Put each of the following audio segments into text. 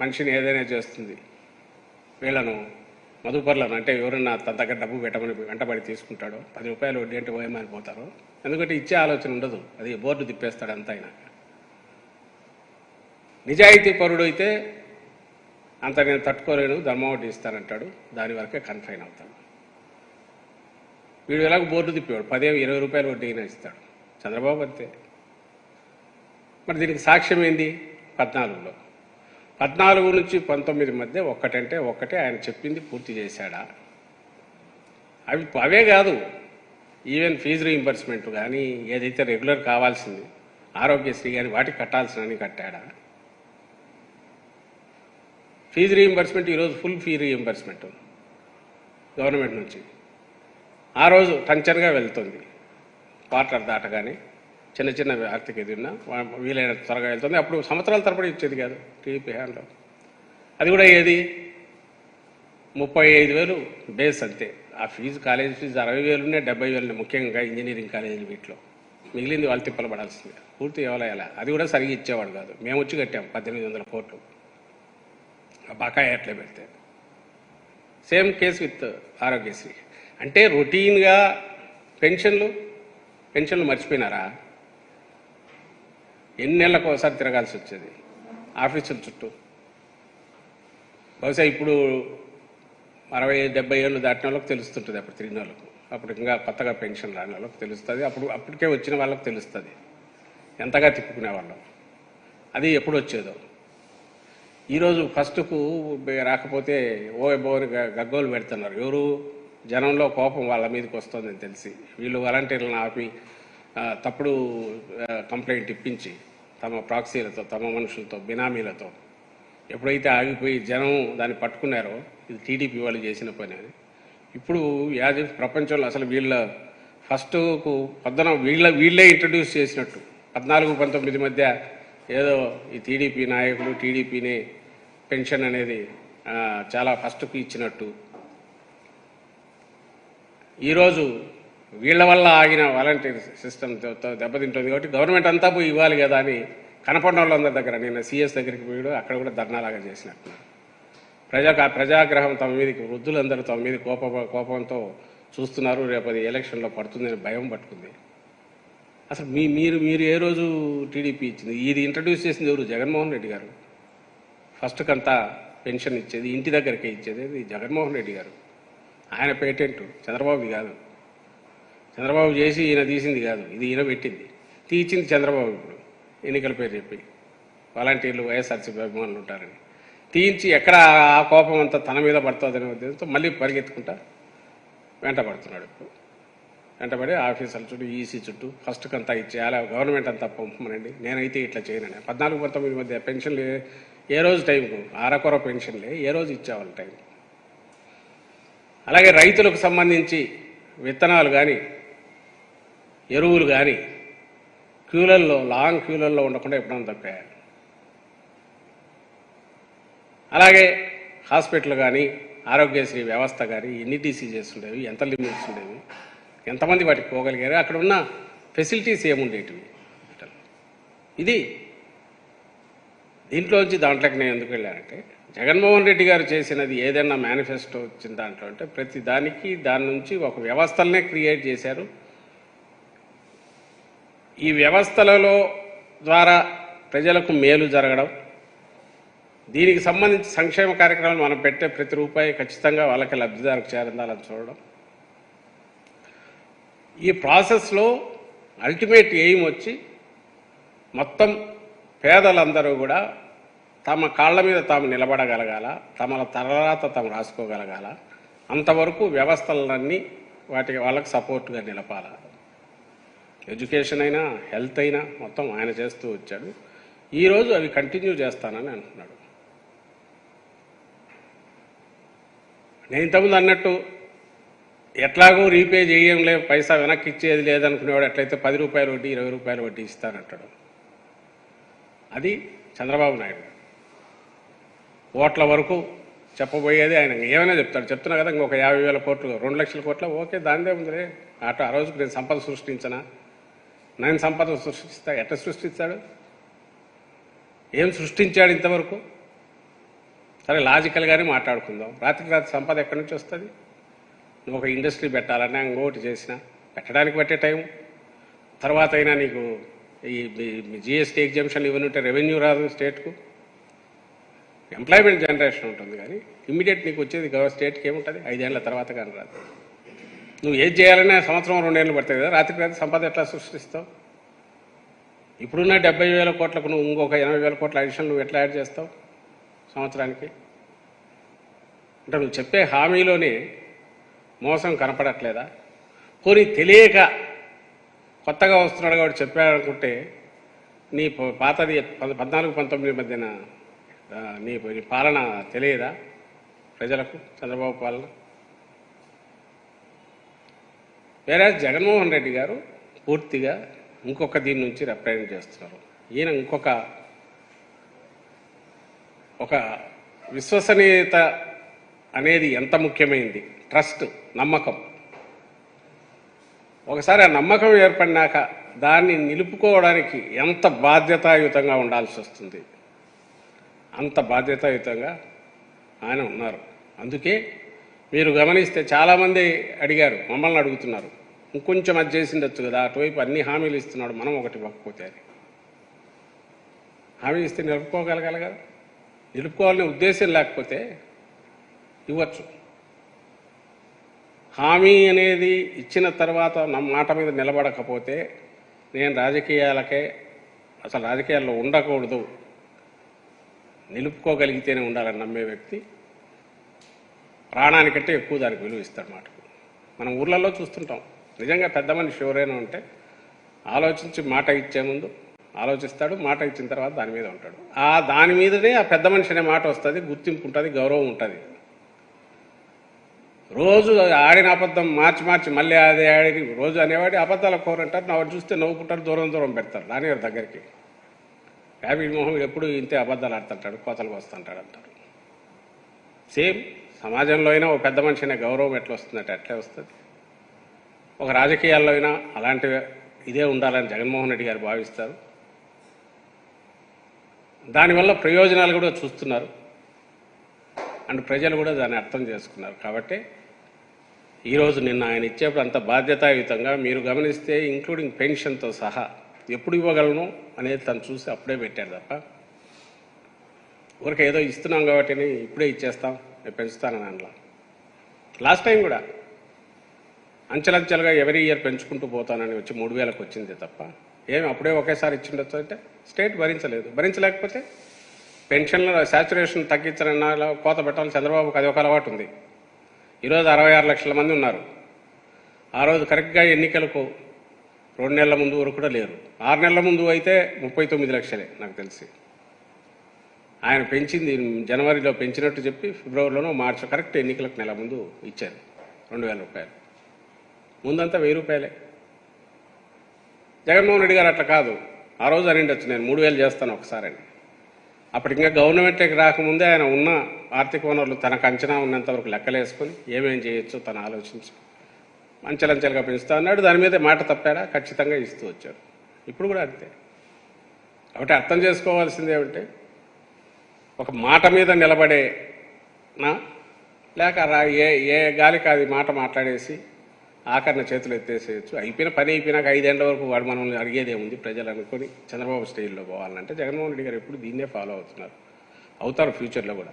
మనిషిని ఏదైనా చేస్తుంది. వీళ్ళను మధుపర్లను అంటే ఎవరన్నా తన దగ్గర డబ్బు పెట్టమని వెంటబడి తీసుకుంటాడో పది రూపాయలు వడ్డీ అంటే ఓయమని పోతారు ఎందుకంటే ఇచ్చే ఆలోచన ఉండదు. అది బోర్డు తిప్పేస్తాడు అంత అయినా నిజాయితీ పరుడు అయితే అంత నేను తట్టుకోలేను ధర్మం వడ్డీ ఇస్తానంటాడు. దాని వరకే కన్ఫైన్ అవుతాడు. వీడు ఎలాగ బోర్డు తిప్పేవాడు. పదే ఇరవై రూపాయలు వడ్డీ అయినా ఇస్తాడు. చంద్రబాబు అంతే. మరి దీనికి సాక్ష్యం ఏంది? పద్నాలుగులో. పద్నాలుగు నుంచి పంతొమ్మిది మధ్య ఒక్కటంటే ఒక్కటే ఆయన చెప్పింది పూర్తి చేశాడా? అవి అవే కాదు. ఈవెన్ ఫీజు రీయింబర్స్మెంట్ కానీ ఏదైతే రెగ్యులర్ కావాల్సింది ఆరోగ్యశ్రీ కానీ వాటికి కట్టాల్సినవి కట్టాడా? ఫీజు రీయింబర్స్మెంట్ ఈరోజు ఫుల్ ఫీ రీయింబర్స్మెంట్ గవర్నమెంట్ నుంచి. ఆ రోజు టంచర్గా వెళ్తుంది. క్వార్టర్ దాటగానే. చిన్న చిన్న ఆర్థిక ఇది ఉన్నా వీలైన త్వరగా వెళ్తుంది. అప్పుడు సంవత్సరాల తరబడి ఇచ్చేది కాదు టీడీపీ హ్యాండ్లో. అది కూడా ఏది? ముప్పై ఐదు వేలు బేస్ అంతే. ఆ ఫీజు కాలేజ్ ఫీజు అరవై వేలునే డెబ్బై వేలు ముఖ్యంగా ఇంజనీరింగ్ కాలేజీలు వీటిలో. మిగిలింది వాళ్ళు తిప్పలు పడాల్సిందే. పూర్తి ఇవ్వలేలా అది కూడా సరిగ్గా ఇచ్చేవాడు కాదు. మేము వచ్చి కట్టాం పద్దెనిమిది వందల కోట్లు. ఆ బకాయి అట్లే పెడితే. Same case with Aarogyasri. అంటే రొటీన్గా పెన్షన్లు పెన్షన్లు మర్చిపోయినారా? ఎన్ని నెలలకు ఒకసారి తిరగాల్సి వచ్చేది? ఆఫీసుల చుట్టూ. బహుశా ఇప్పుడు అరవై డెబ్బై ఏళ్ళు దాటిన వాళ్ళకి తెలుస్తుంటుంది అప్పుడు తిరిగిన వాళ్ళకు. అప్పుడు ఇంకా కొత్తగా పెన్షన్ రాని వాళ్ళకి తెలుస్తుంది. అప్పుడు అప్పటికే వచ్చిన వాళ్ళకి తెలుస్తుంది. ఎంతగా తిప్పుకునే వాళ్ళం. అది ఎప్పుడు వచ్చేదో. ఈరోజు ఫస్ట్కు రాకపోతే ఓ బోని గగ్గోలు పెడుతున్నారు. ఎవరు? జనంలో కోపం వాళ్ళ మీదకి వస్తుందని తెలిసి. వీళ్ళు వాలంటీర్లను ఆపి తప్పుడు కంప్లైంట్ ఇప్పించి తమ ప్రాక్సీలతో తమ మనుషులతో బినామీలతో ఎప్పుడైతే ఆగిపోయి జనం దాన్ని పట్టుకున్నారో ఇది టీడీపీ వాళ్ళు చేసిన పని. అని ఇప్పుడు యాజ్ ప్రపంచంలో అసలు వీళ్ళ ఫస్ట్కు పొద్దున వీళ్ళ వీళ్ళే ఇంట్రడ్యూస్ చేసినట్టు. పద్నాలుగు పంతొమ్మిది మధ్య ఏదో ఈ టీడీపీ నాయకులు టీడీపీని పెన్షన్ అనేది చాలా ఫస్ట్కు ఇచ్చినట్టు. ఈరోజు వీళ్ళ వల్ల ఆగిన వాలంటీర్ సిస్టమ్ దెబ్బతింటుంది కాబట్టి గవర్నమెంట్ అంతా పోయి ఇవ్వాలి కదా అని కనపడిన వాళ్ళందరి దగ్గర నిన్న సీఎస్ దగ్గరికి పోయాడు అక్కడ కూడా ధర్నాలాగా చేసినట్టున్నారు ప్రజా ప్రజాగ్రహం తమ మీదకి వృద్ధులందరూ తమ మీద కోప కోపంతో చూస్తున్నారు. రేపు అది ఎలక్షన్లో పడుతుందని భయం పట్టుకుంది. అసలు మీ మీరు మీరు ఏ రోజు టీడీపీ ఇచ్చింది? ఇది ఇంట్రడ్యూస్ చేసింది ఎవరు? జగన్మోహన్ రెడ్డి గారు. ఫస్ట్ కంతా పెన్షన్ ఇచ్చేది ఇంటి దగ్గరకే ఇచ్చేది జగన్మోహన్ రెడ్డి గారు. ఆయన పేటెంట్ చంద్రబాబు కాదు. చంద్రబాబు చేసి ఈయన తీసింది కాదు ఇది ఈయన పెట్టింది. తీయించింది చంద్రబాబు ఇప్పుడు. ఎన్నికల పేరు చెప్పి. వాలంటీర్లు వైఎస్ఆర్సీపీ అభిమానులు ఉంటారని. తీయించి ఎక్కడ ఆ కోపం అంతా తన మీద పడుతుందనే ఉద్దేశంతో మళ్ళీ పరిగెత్తుకుంటా వెంట పడుతున్నాడు ఇప్పుడు. వెంటబడి ఆఫీసర్ల చుట్టూ ఈసీ చుట్టూ ఫస్ట్ అంతా ఇచ్చేయాలి గవర్నమెంట్ అంతా పంపమనండి. నేనైతే ఇట్లా చేయనండి పద్నాలుగు పంతొమ్మిది మధ్య పెన్షన్లు ఏ- రోజు టైంకు? ఆరకొర పెన్షన్లే ఏ రోజు ఇచ్చేవాళ్ళ టైం? అలాగే రైతులకు సంబంధించి విత్తనాలు కానీ ఎరువులు కానీ క్యూలల్లో లాంగ్ క్యూలల్లో ఉండకుండా ఎప్పుడైనా తప్పాయి అలాగే హాస్పిటల్ కానీ ఆరోగ్యశ్రీ వ్యవస్థ కానీ ఎన్ని డిసీజెస్ ఉండేవి ఎంత లిమిట్స్ ఉండేవి ఎంతమంది వాటికి పోగలిగారు అక్కడ ఉన్న ఫెసిలిటీస్ ఏముండేటివి? ఇది దీంట్లోంచి దాంట్లోకి నేను ఎందుకు వెళ్ళానంటే జగన్మోహన్ రెడ్డి గారు చేసినది ఏదైనా మేనిఫెస్టో వచ్చిన దాంట్లో అంటే ప్రతి దానికి దాని నుంచి ఒక వ్యవస్థలనే క్రియేట్ చేశారు. ఈ వ్యవస్థలలో ద్వారా ప్రజలకు మేలు జరగడం దీనికి సంబంధించి సంక్షేమ కార్యక్రమాలు మనం పెట్టే ప్రతి రూపాయి ఖచ్చితంగా వాళ్ళకి లబ్ధిదారుకు చేరిందాలని చూడడం. ఈ ప్రాసెస్లో అల్టిమేట్ ఎయిమ్ వచ్చి మొత్తం పేదలందరూ కూడా తమ కాళ్ళ మీద తాము నిలబడగలగాల తమ తర్వాత తాము రాసుకోగలగాల అంతవరకు వ్యవస్థలన్నీ వాటికి వాళ్ళకి సపోర్ట్గా నిలపాలా. ఎడ్యుకేషన్ అయినా హెల్త్ అయినా మొత్తం ఆయన చేస్తూ వచ్చాడు. ఈరోజు అవి కంటిన్యూ చేస్తానని అంటున్నాడు. నేను ఇంతకుముందు అన్నట్టు ఎట్లాగో రీపే చేయంలే పైసా వెనక్కి ఇచ్చేది లేదనుకునేవాడు ఎట్లయితే పది రూపాయలు వడ్డీ ఇరవై రూపాయలు వడ్డీ ఇస్తానంటాడు. అది చంద్రబాబు నాయుడు. ఓట్ల వరకు చెప్పబోయేది ఆయన. ఏమైనా చెప్తాడు. చెప్తున్నా కదా ఇంకొక యాభై వేల కోట్లు రెండు లక్షల కోట్ల ఓకే దానిదే ఉందిలే. అటు ఆ రోజుకి నేను సంపద సృష్టించనా? నేను సంపద సృష్టిస్తా ఎట్లా సృష్టిస్తాడు? ఏం సృష్టించాడు ఇంతవరకు? సరే లాజికల్గానే మాట్లాడుకుందాం. రాత్రికి రాత్రి సంపద ఎక్కడి నుంచి వస్తుంది? నువ్వు ఒక ఇండస్ట్రీ పెట్టాలన్నా ఇంకోటి చేసినా పెట్టడానికి పెట్టే టైం తర్వాత అయినా నీకు ఈ జిఎస్టీ ఎగ్జామ్షన్లు ఇవన్నీ ఉంటే రెవెన్యూ రాదు స్టేట్కు. ఎంప్లాయ్మెంట్ జనరేషన్ ఉంటుంది కానీ ఇమ్మీడియట్ నీకు వచ్చేది గవ స్టేట్కి ఏముంటుంది? ఐదేళ్ళ తర్వాత కానీ రాదు. నువ్వు ఏది చేయాలనే సంవత్సరం రెండేళ్ళు పడుతుంది కదా. రాత్రికి రాత్రి సంపద ఎట్లా సృష్టిస్తావు? ఇప్పుడున్న డెబ్బై వేల కోట్లకు నువ్వు ఇంకొక ఎనభై వేల కోట్ల అడిషన్ నువ్వు ఎట్లా యాడ్ చేస్తావు సంవత్సరానికి? అంటే నువ్వు చెప్పే హామీలోనే మోసం కనపడట్లేదా? పోనీ తెలియక కొత్తగా వస్తున్నాడు కాబట్టి చెప్పాడనుకుంటే నీ ప- పాతది పద్నాలుగు పంతొమ్మిది మధ్యన నీ నీ పాలన తెలియదా? ప్రజలకు చంద్రబాబు పాలన? వేరే జగన్మోహన్ రెడ్డి గారు పూర్తిగా ఇంకొక దీని నుంచి రిప్రజెంట్ చేస్తున్నారు. ఈయన ఇంకొక ఒక విశ్వసనీయత అనేది ఎంత ముఖ్యమైనది ట్రస్ట్ నమ్మకం. ఒకసారి ఆ నమ్మకం ఏర్పడినాక దాన్ని నిలుపుకోవడానికి ఎంత బాధ్యతాయుతంగా ఉండాల్సి వస్తుంది? అంత బాధ్యతాయుతంగా ఆయన ఉన్నారు. అందుకే మీరు గమనిస్తే చాలామంది అడిగారు మమ్మల్ని అడుగుతున్నారు. ఇంకొంచెం అది చేసిండొచ్చు కదా అటువైపు అన్ని హామీలు ఇస్తున్నాడు మనం ఒకటి ఇవ్వకపోతే అని. హామీ ఇస్తే నిలుపుకోగలగాలి కదా. నిలుపుకోవాలనే ఉద్దేశం లేకపోతే ఇవ్వచ్చు. హామీ అనేది ఇచ్చిన తర్వాత నా మాట మీద నిలబడకపోతే నేను రాజకీయాలకే అసలు రాజకీయాల్లో ఉండకూడదు. నిలుపుకోగలిగితేనే ఉండాలని నమ్మే వ్యక్తి ప్రాణానికంటే ఎక్కువ దానికి విలువ ఇస్తాడు మనం ఊర్లలో చూస్తుంటాం. నిజంగా పెద్ద మనిషి ఎవరైనా ఉంటే ఆలోచించి మాట ఇచ్చే ముందు ఆలోచిస్తాడు మాట ఇచ్చిన తర్వాత దాని మీద ఉంటాడు. ఆ దాని మీదనే ఆ పెద్ద మనిషి అనే మాట వస్తుంది గుర్తింపు ఉంటుంది గౌరవం ఉంటుంది. రోజు ఆడిన అబద్ధం మార్చి మార్చి మళ్ళీ అదే ఆడి రోజు అనేవాడి అబద్ధాల కోరంటారు నా చూస్తే నవ్వుకుంటారు దూరం దూరం పెడతారు దాని దగ్గరికి. యాభై మొహం ఎప్పుడు ఇంతే అబద్ధాలు ఆడుతుంటాడు కోతలకు వస్తుంటాడు అంటారు సేమ్ సమాజంలో అయినా ఒక పెద్ద మనిషి అనే గౌరవం ఎట్లా వస్తుందంటే అట్లే వస్తుంది. ఒక రాజకీయాల్లో అయినా అలాంటి ఇదే ఉండాలని జగన్మోహన్ రెడ్డి గారు భావిస్తారు. దానివల్ల ప్రయోజనాలు కూడా చూస్తున్నారు. అండ్ ప్రజలు కూడా దాన్ని అర్థం చేసుకున్నారు. కాబట్టి ఈరోజు నిన్న ఆయన ఇచ్చేప్పుడు అంత బాధ్యతాయుతంగా మీరు గమనిస్తే ఇంక్లూడింగ్ పెన్షన్తో సహా ఎప్పుడు ఇవ్వగలను అనేది తను చూసి అప్పుడే పెట్టాడు తప్ప. ఊరికి ఏదో ఇస్తున్నాం కాబట్టి ఇప్పుడే ఇచ్చేస్తాం. నేను పెంచుతానని అనలా లాస్ట్ టైం కూడా అంచెలంచెలుగా ఎవరీ ఇయర్ పెంచుకుంటూ పోతానని వచ్చి మూడు వేలకు వచ్చింది తప్ప ఏమి అప్పుడే ఒకేసారి ఇచ్చిండొచ్చు అంటే స్టేట్ భరించలేదు. భరించలేకపోతే పెన్షన్ల శాచురేషన్ తగ్గించాలన్న కోత పెట్టాలని చంద్రబాబుకి అది ఒక అలవాటు ఉంది. ఈరోజు అరవై ఆరు లక్షల మంది ఉన్నారు. ఆ రోజు కరెక్ట్గా ఎన్నికలకు రెండు నెలల ముందు వరకు కూడా లేరు. ఆరు నెలల ముందు అయితే ముప్పై తొమ్మిది లక్షలే నాకు తెలిసి. ఆయన పెంచింది జనవరిలో పెంచినట్టు చెప్పి ఫిబ్రవరిలోనో మార్చి కరెక్ట్ ఎన్నికలకు నెల ముందు ఇచ్చారు రెండు వేల రూపాయలు. ముందంతా వెయ్యి రూపాయలే. జగన్మోహన్ రెడ్డి గారు అట్లా కాదు. ఆ రోజు అనిండొచ్చు నేను మూడు వేలు చేస్తాను ఒకసారి అని అప్పుడు ఇంకా గవర్నమెంట్కి రాకముందే ఆయన ఉన్న ఆర్థిక వనరులు తనకు అంచనా ఉన్నంత వరకు లెక్కలేసుకొని ఏమేం చేయొచ్చో తను ఆలోచించి అంచెలంచెలుగా పెంచుతా అన్నాడు. దాని మీద మాట తప్పాడా ఖచ్చితంగా ఇస్తూ వచ్చాడు. ఇప్పుడు కూడా అంతే. కాబట్టి అర్థం చేసుకోవాల్సింది ఏమంటే ఒక మాట మీద నిలబడే నా? లేక ఏ ఏ గాలికి అది మాట మాట్లాడేసి ఆఖరణ చేతులు ఎత్తేసేయచ్చు. అయిపోయిన పని అయిపోయినాక ఐదేళ్ళ వరకు వాడు మనల్ని అడిగేదే ఉంది ప్రజలు అనుకొని చంద్రబాబు స్టైల్లో పోవాలంటే జగన్మోహన్ రెడ్డి గారు ఎప్పుడు దీన్నే ఫాలో అవుతున్నారు. అవుతారు ఫ్యూచర్లో కూడా.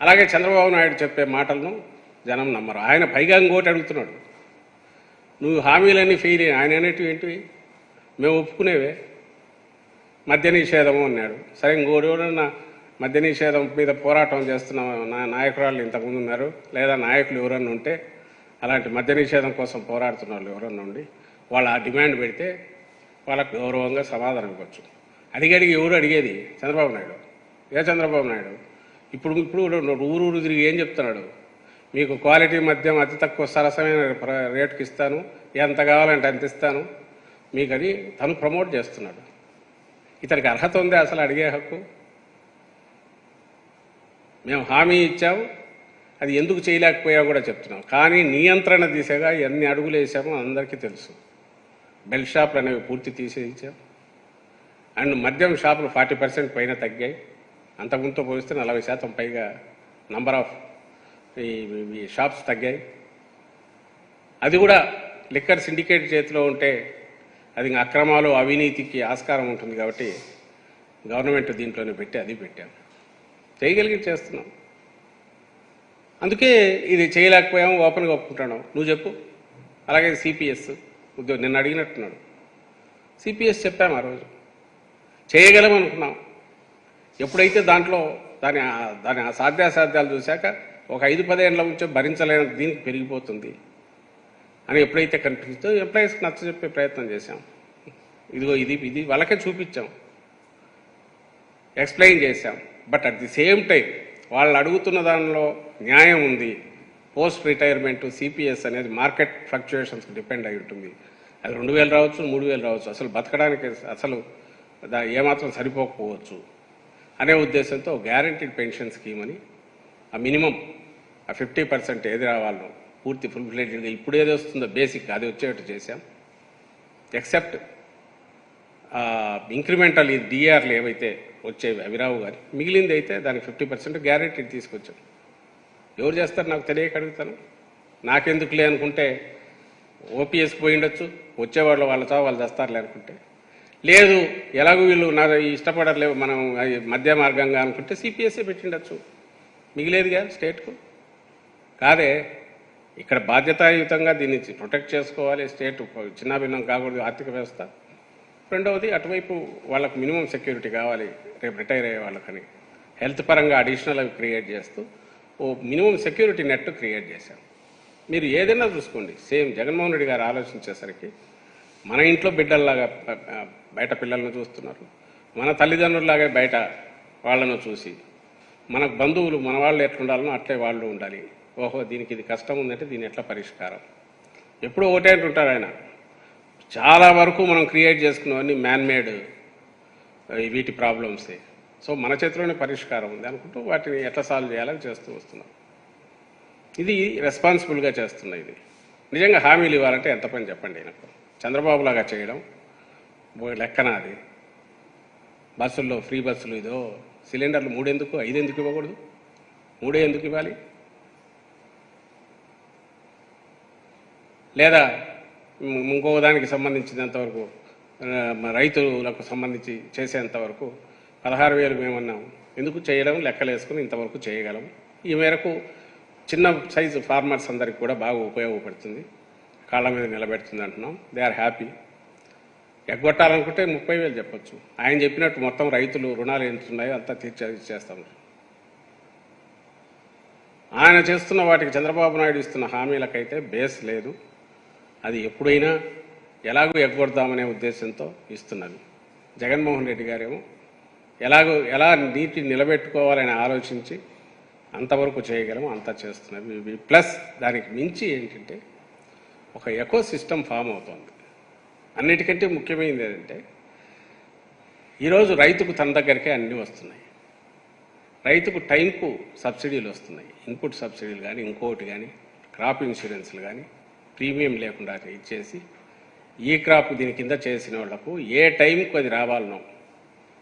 అలాగే చంద్రబాబు నాయుడు చెప్పే మాటలను జనం నమ్మరు. ఆయన పైగా ఇంకోటి అడుగుతున్నాడు. నువ్వు హామీలన్నీ ఫెయిల్ అయ్యి ఆయన అనేటివి ఏంటివి? మేము ఒప్పుకునేవే. మద్య నిషేధము అన్నాడు. సరే ఇంకోటి మద్య నిషేధం మీద పోరాటం చేస్తున్న నా నాయకురాళ్ళు ఇంతకుముందు ఉన్నారు. లేదా నాయకులు ఎవరన్నా ఉంటే అలాంటి మద్య నిషేధం కోసం పోరాడుతున్న వాళ్ళు ఎవరన్నా ఉండి వాళ్ళు ఆ డిమాండ్ పెడితే వాళ్ళకు గౌరవంగా సమాధానం ఇవ్వచ్చు. అడిగి అడిగి ఎవరు అడిగేది? చంద్రబాబు నాయుడు. ఏ చంద్రబాబు నాయుడు? ఇప్పుడు ఇప్పుడు ఊరు ఊరు తిరిగి ఏం చెప్తున్నాడు? మీకు క్వాలిటీ మద్యం అతి తక్కువ సరసమైన రేటుకి ఇస్తాను. ఎంత కావాలంటే అంత ఇస్తాను. మీకు అది తను ప్రమోట్ చేస్తున్నాడు. ఇతనికి అర్హత ఉంది అసలు అడిగే హక్కు. మేము హామీ ఇచ్చాము అది ఎందుకు చేయలేకపోయా కూడా చెప్తున్నాం. కానీ నియంత్రణ దిశగా ఎన్ని అడుగులు వేసామో అందరికీ తెలుసు. బెల్ షాపులు అనేవి పూర్తి తీసేయించాం. అండ్ మద్యం షాపులు ఫార్టీ పర్సెంట్ పైన తగ్గాయి. అంతకుముందుతో పోలిస్తే నలభై శాతం పైగా నంబర్ ఆఫ్ ఈ ఈ షాప్స్ తగ్గాయి. అది కూడా లిక్కర్ సిండికేట్ చేతిలో ఉంటే అది ఇంకా అక్రమాలు అవినీతికి ఆస్కారం ఉంటుంది కాబట్టి గవర్నమెంట్ దీంట్లోనే పెట్టి అది పెట్టాం చేయగలిగి చేస్తున్నాం. అందుకే ఇది చేయలేకపోయాము ఓపెన్గా ఒప్పుకుంటాను నువ్వు చెప్పు. అలాగే సిపిఎస్ ఉద్యోగం నిన్ను అడిగినట్టున్నాడు. సిపిఎస్ చెప్పాము ఆ రోజు. చేయగలం అనుకున్నాం. ఎప్పుడైతే దాంట్లో దాని దాని సాధ్యాసాధ్యాలు చూశాక ఒక ఐదు పదేళ్ళ నుంచో భరించలేని దీనికి పెరిగిపోతుంది. అని ఎప్పుడైతే కనిపిస్తుందో ఎంప్లాయీస్కి నచ్చజెప్పే ప్రయత్నం చేశాం. ఇదిగో ఇది ఇది వాళ్ళకే చూపించాం. ఎక్స్ప్లెయిన్ చేశాం. But at the same time వాళ్ళు అడుగుతున్న దానిలో న్యాయం ఉంది. పోస్ట్ రిటైర్మెంట్ సిపిఎస్ అనేది మార్కెట్ ఫ్లక్చుయేషన్స్కి డిపెండ్ అయి ఉంటుంది. అది రెండు వేలు రావచ్చు మూడు వేలు రావచ్చు. అసలు బతకడానికి అసలు దా ఏమాత్రం సరిపోకపోవచ్చు అనే ఉద్దేశంతో గ్యారంటీడ్ పెన్షన్ స్కీమ్ అని ఆ మినిమం ఆ ఫిఫ్టీ పర్సెంట్ ఏది రావాలో పూర్తి ఫుల్ ఫ్లెడ్గా ఇప్పుడు ఏది వస్తుందో బేసిక్ అది వచ్చేటట్టు చేశాం. ఎక్సెప్ట్ ఇంక్రిమెంటల్ ఈ డిఆర్లు ఏవైతే వచ్చేవి అవిరావు గారి మిగిలింది అయితే దానికి ఫిఫ్టీ పర్సెంట్ గ్యారెంటీ తీసుకొచ్చాం. ఎవరు చేస్తారు నాకు తెలియక అడుగుతాను. నాకెందుకులే అనుకుంటే ఓపీఎస్ పోయి ఉండొచ్చు. వచ్చేవాళ్ళు వాళ్ళ చావు వాళ్ళు చేస్తారులే అనుకుంటే. లేదు ఎలాగో వీళ్ళు నా ఇష్టపడట్లేవు మనం మధ్య మార్గంగా అనుకుంటే సిపిఎస్ఏ పెట్టిండొచ్చు మిగిలేదుగా స్టేట్కు. కాదే ఇక్కడ బాధ్యతాయుతంగా దీన్ని ప్రొటెక్ట్ చేసుకోవాలి. స్టేట్ చిన్నాభిన్నం కాకూడదు ఆర్థిక వ్యవస్థ. రెండవది అటువైపు వాళ్ళకు మినిమం సెక్యూరిటీ కావాలి రేపు రిటైర్ అయ్యే వాళ్ళకని. హెల్త్ పరంగా అడిషనల్ అవి క్రియేట్ చేస్తూ ఓ మినిమం సెక్యూరిటీ నెట్ క్రియేట్ చేశాం. మీరు ఏదైనా చూసుకోండి. సేమ్ జగన్మోహన్ రెడ్డి గారు ఆలోచించేసరికి మన ఇంట్లో బిడ్డల్లాగా బయట పిల్లలను చూస్తున్నారు. మన తల్లిదండ్రుల్లాగా బయట వాళ్ళను చూసి మన బంధువులు మన వాళ్ళు ఎట్లుండాలనో అట్లే వాళ్ళు ఉండాలి. ఓహో దీనికి ఇది కష్టం ఉందంటే దీని ఎట్లా పరిష్కారం? ఎప్పుడూ ఒకటే అంటుంటారు ఆయన. చాలా వరకు మనం క్రియేట్ చేసుకున్నవన్నీ మ్యాన్మేడ్ వీటి ప్రాబ్లమ్సే. సో మన చేతిలోనే పరిష్కారం ఉంది అనుకుంటూ వాటిని ఎట్లా సాల్వ్ చేయాలని చేస్తూ వస్తున్నాం. ఇది రెస్పాన్సిబుల్గా చేస్తున్నా ఇది. నిజంగా హామీలు ఇవ్వాలంటే ఎంత పని చెప్పండి నాకు చంద్రబాబు లాగా చేయడం లెక్కన అది? బస్సుల్లో ఫ్రీ బస్సులు ఇదో సిలిండర్లు మూడెందుకు ఐదు ఎందుకు ఇవ్వకూడదు? మూడే ఎందుకు ఇవ్వాలి? లేదా ఇంకో దానికి సంబంధించినంతవరకు రైతులకు సంబంధించి చేసేంతవరకు పదహారు వేలు మేమన్నాం ఎందుకు చేయడం? లెక్కలేసుకుని ఇంతవరకు చేయగలం. ఈ మేరకు చిన్న సైజు ఫార్మర్స్ అందరికి కూడా బాగా ఉపయోగపడుతుంది. కాళ్ళ మీద నిలబెడుతుంది అంటున్నాం. దే ఆర్ హ్యాపీ ఎగ్గొట్టాలనుకుంటే ముప్పై వేలు చెప్పొచ్చు. ఆయన చెప్పినట్టు మొత్తం రైతులు రుణాలు ఎంతున్నాయో అంతా తీర్చే ఇచ్చేస్తాం ఆయన చేస్తున్న వాటికి చంద్రబాబు నాయుడు ఇస్తున్న హామీలకైతే బేస్ లేదు. అది ఎప్పుడైనా ఎలాగో ఎగ్గొడదామనే ఉద్దేశంతో ఇస్తున్నది. జగన్మోహన్ రెడ్డి గారేమో ఎలాగో ఎలా నీటి నిలబెట్టుకోవాలని ఆలోచించి అంతవరకు చేయగలము అంతా చేస్తున్నది ప్లస్ దానికి మించి ఏంటంటే ఒక ఎకో సిస్టమ్ ఫామ్ అవుతోంది. అన్నిటికంటే ముఖ్యమైనది ఏంటంటే ఈరోజు రైతుకు తన దగ్గరికే అన్నీ వస్తున్నాయి. రైతుకు టైంకు సబ్సిడీలు వస్తున్నాయి. ఇన్పుట్ సబ్సిడీలు కానీ ఇంకోటి కానీ క్రాప్ ఇన్సూరెన్స్లు కానీ ప్రీమియం లేకుండా ఇచ్చేసి ఈ క్రాప్ దీని కింద చేసిన వాళ్ళకు ఏ టైంకు అది రావాలనో